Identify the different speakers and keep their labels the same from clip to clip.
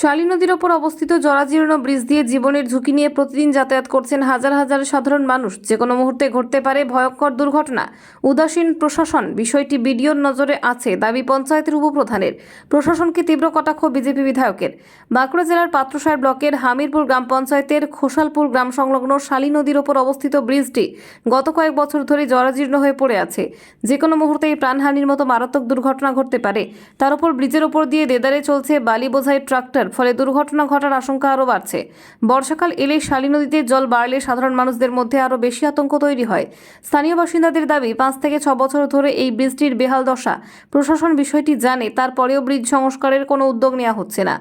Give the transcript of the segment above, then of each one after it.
Speaker 1: শালী নদীর ওপর অবস্থিত জরাজীর্ণ ব্রিজ দিয়ে জীবনের ঝুঁকি নিয়ে প্রতিদিন যাতায়াত করছেন হাজার হাজার সাধারণ মানুষ। যে কোনো মুহূর্তে ঘটতে পারে ভয়ঙ্কর দুর্ঘটনা। উদাসীন প্রশাসন, বিষয়টি বিডিওর নজরে আছে দাবি পঞ্চায়েতের উপপ্রধানের। প্রশাসনকে তীব্র কটাক্ষ বিজেপি বিধায়কের। বাঁকুড়া জেলার পাত্রসার ব্লকের হামিরপুর গ্রাম পঞ্চায়েতের খোসালপুর গ্রাম সংলগ্ন শালী নদীর ওপর অবস্থিত ব্রিজটি গত কয়েক বছর ধরে জরাজীর্ণ হয়ে পড়ে আছে। যে কোনো মুহূর্তেই প্রাণহানির মতো মারাত্মক দুর্ঘটনা ঘটতে পারে। তার উপর ব্রিজের ওপর দিয়ে দেদারে চলছে বালি বোঝাই ট্রাক্টর। ফলে দুর্ঘটনা ঘটার আশঙ্কা আরও বাড়ছে। বর্ষাকাল এলে শালী নদীতে জল বাড়লে সাধারণ মানুষদের মধ্যে আরও বেশি আতঙ্ক তৈরি হয়। স্থানীয় বাসিন্দাদের দাবি, পাঁচ থেকে ছ বছর ধরে এই বৃষ্টির বেহাল দশা। প্রশাসন বিষয়টি জানে, তারপরেও ব্রিজ সংস্কারের কোনো উদ্যোগ নেওয়া হচ্ছে না।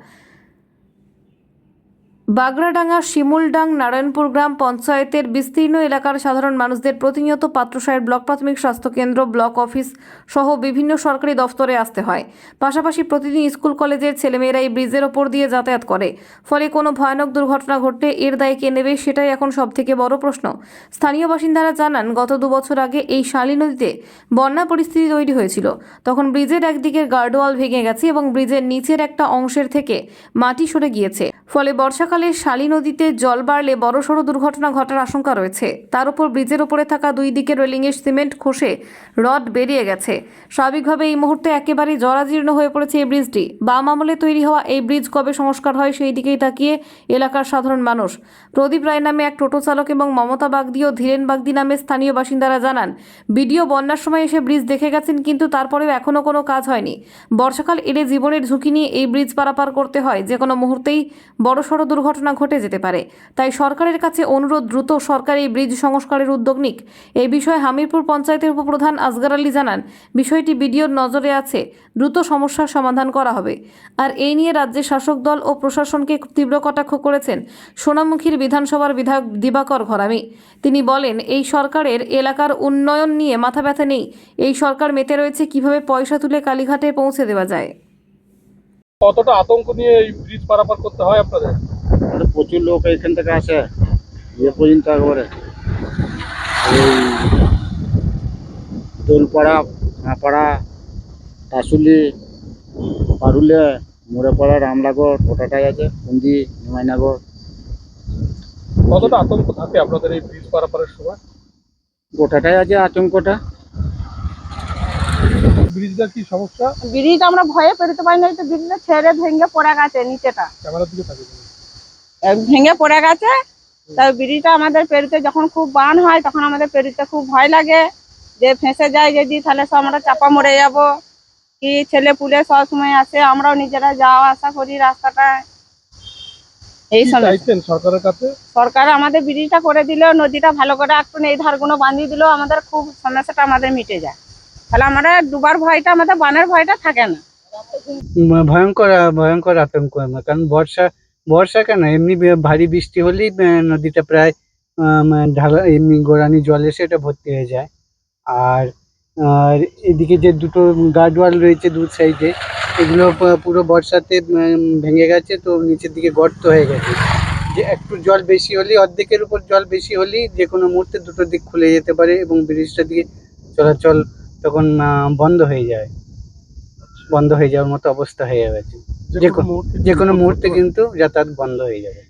Speaker 1: বাগড়াডাঙ্গা শিমুলডাং নারায়ণপুর গ্রাম পঞ্চায়েতের বিস্তীর্ণ এলাকার সাধারণ মানুষদের প্রতিনিয়ত পাত্রসায়ের ব্লক প্রাথমিক স্বাস্থ্যকেন্দ্র, ব্লক অফিস সহ বিভিন্ন সরকারি দফতরে আসতে হয়। পাশাপাশি প্রতিদিন স্কুল, কলেজের ছেলেমেয়েরা এই ব্রিজের ওপর দিয়ে যাতায়াত করে। ফলে কোনো ভয়ানক দুর্ঘটনা ঘটলে এর দায় কে নেবে সেটাই এখন সবথেকে বড় প্রশ্ন। স্থানীয় বাসিন্দারা জানান, গত দু বছর আগে এই শালী নদীতে বন্যা পরিস্থিতি তৈরি হয়েছিল। তখন ব্রিজের একদিকের গার্ডওয়াল ভেঙে গেছে এবং ব্রিজের নিচের একটা অংশের থেকে মাটি সরে গিয়েছে। ফলে বর্ষাকালে শালী নদীতে জল বাড়লে বড়সড় দুর্ঘটনা ঘটার আশঙ্কা রয়েছে। তার উপর ব্রিজের ওপরে থাকা দুই দিকের রেলিংয়ের সিমেন্ট খসে রড বেরিয়ে গেছে। স্বাভাবিকভাবে এই মুহূর্তে একেবারেই জরাজীর্ণ হয়ে পড়েছে এই ব্রিজটি। বাম আমলে তৈরি হওয়া এই ব্রিজ কবে সংস্কার হয় সেই দিকেই তাকিয়ে এলাকার সাধারণ মানুষ। প্রদীপ রায় নামে এক টোটো চালক এবং মমতা বাগদি ও ধীরেন বাগদি নামে স্থানীয় বাসিন্দারা জানান, বিডিও বন্যার সময় এসে ব্রিজ দেখে গেছেন কিন্তু তারপরেও এখনও কোনো কাজ হয়নি। বর্ষাকাল এলে জীবনের ঝুঁকি নিয়ে এই ব্রিজ পারাপার করতে হয়। যে কোনো মুহূর্তেই বড়সড় দুর্ঘটনা ঘটে যেতে পারে। তাই সরকারের কাছে অনুরোধ দ্রুত সরকার এই ব্রিজ সংস্কারের উদ্যোগ নিক। এই বিষয়ে হামিরপুর পঞ্চায়েতের উপপ্রধান আসগার আলী জানান, বিষয়টি বিডিওর নজরে আছে, দ্রুত সমস্যার সমাধান করা হবে। আর এই নিয়ে রাজ্যের শাসক দল ও প্রশাসনকে তীব্র কটাক্ষ করেছেন সোনামুখীর বিধানসভার বিধায়ক দিবাকর ঘরামি। তিনি বলেন, এই সরকারের এলাকার উন্নয়ন নিয়ে মাথা ব্যথা নেই। এই সরকার মেতে রয়েছে কীভাবে পয়সা তুলে কালীঘাটে পৌঁছে দেওয়া যায়।
Speaker 2: কতটা আতঙ্ক নিয়ে এই ব্রিজ পারাপার করতে হয় আপনাদের?
Speaker 3: আমাদের প্রচুর লোক এখান থেকে আসে। ইয়ে পর্যন্ত একবারে। এই দোলপাড়া হাঁপাড়া টাসুলি পারুলিয়া মোড়েপাড়া রামলাগড় গোটাটাই আছে কুন্দি নিমাইনগর।
Speaker 2: কতটা আতঙ্ক থাকে আপনাদের এই ব্রিজ পারাপারের সময়?
Speaker 3: গোটাটাই আছে আতঙ্কটা।
Speaker 2: ব্রিজটা কি সমস্যা?
Speaker 4: ব্রিজ আমরা ভয়ে পেরোতে পারি না তো ব্রিজটা ছেড়ে ভেঙে পড়ে গেছে নিচেটা।
Speaker 2: ক্যামেরার দিকে থাকে
Speaker 4: ভেঙে পড়ে গেছে। তাই ব্রিজটা আমাদের পেরিতে যখন খুব বান হয় তখন আমাদের পেরিতে খুব ভয় লাগে। যে ফেঁসে যায় যদি তাহলে সব আমরা চাপা মরে যাব। কি ছেলে পুলে সব সময় আসে আমরাও নিজেরা যাওয়া আসা করি রাস্তাটায়। এই সময়
Speaker 2: সরকারের কাছে?
Speaker 4: সরকার আমাদের ব্রিজটা করে দিল নদীটা ভালো করে একটু এই ধারগুলো বাঁধিয়ে দিলেও আমাদের খুব সমস্যাটা আমাদের মিটে যায়। তাহলে আমরা ডুবার ভয়টা আমাদের বানের ভয়টা থাকে না।
Speaker 5: ভয়ঙ্কর ভয়ঙ্কর আতঙ্ক কারণ বর্ষা বর্ষা কেন? এমনি ভারী বৃষ্টি হলেই নদীটা প্রায় ঢালা এমনি গোড়ানি জল এসে এটা ভর্তি হয়ে যায়। আর আর এদিকে যে দুটো গার্ডওয়াল রয়েছে দু সাইডে, এগুলো পুরো বর্ষাতে ভেঙে গেছে, তো নিচের দিকে গর্ত হয়ে গেছে। যে একটু জল বেশি হলেই, অর্ধেকের উপর জল বেশি হলেই যে কোনো মুহূর্তে দুটো দিক খুলে যেতে পারে এবং ব্রিজটা দিকে চলাচল তখন বন্ধ হয়ে যায়। বন্ধ হয়ে যাওয়ার মতো অবস্থা হয়ে গেছে। যে কোনো-
Speaker 2: মুহূর্তে
Speaker 5: যে কোনো মুহূর্তে কিন্তু যাতায়াত বন্ধ হয়ে যাবে।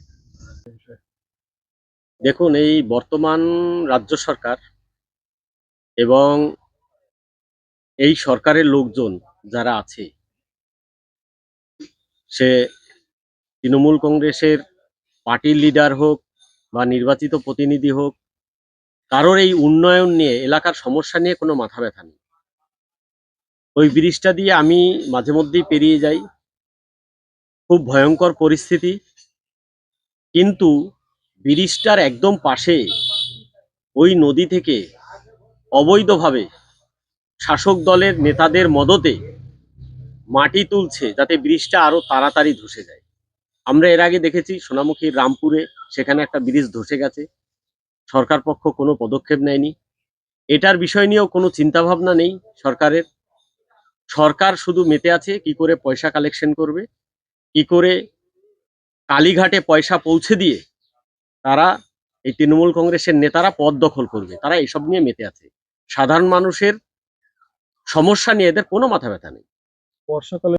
Speaker 6: দেখুন এই বর্তমান রাজ্য সরকার এবং এই সরকারের লোকজন যারা আছে সে তৃণমূল কংগ্রেসের পার্টির লিডার হোক বা নির্বাচিত প্রতিনিধি হোক কারোর এই উন্নয়ন নিয়ে এলাকার সমস্যা নিয়ে কোনো মাথা ব্যথা নেই। ওই ব্রিজটা দিয়ে আমি মাঝে মধ্যেই পেরিয়ে যাই। খুব ভয়ঙ্কর পরিস্থিতি। কিন্তু ব্রিজটার একদম পাশে ওই নদী থেকে অবৈধভাবে শাসক দলের নেতাদের মদতে মাটি তুলছে যাতে ব্রিজটা আরও তাড়াতাড়ি ধসে যায়। আমরা এর আগে দেখেছি সোনামুখীর রামপুরে সেখানে একটা ব্রিজ ধসে গেছে। সরকার পক্ষ কোনো পদক্ষেপ নেয়নি। এটার বিষয় নিয়েও কোনো চিন্তা ভাবনা নেই সরকারের। সরকার শুধু মেতে আছে, কি করে পয়সা কালেকশন করবে? কি করে কালীঘাটে পয়সা পৌঁছে দিয়ে তারা এই তৃণমূল কংগ্রেসের নেতারা পদ দখল করবে? তারা এসব নিয়ে মেতে আছে। সাধারণ মানুষের সমস্যা নিয়ে এদের কোনো মাথা ব্যথা নেই।
Speaker 2: বর্ষাকালে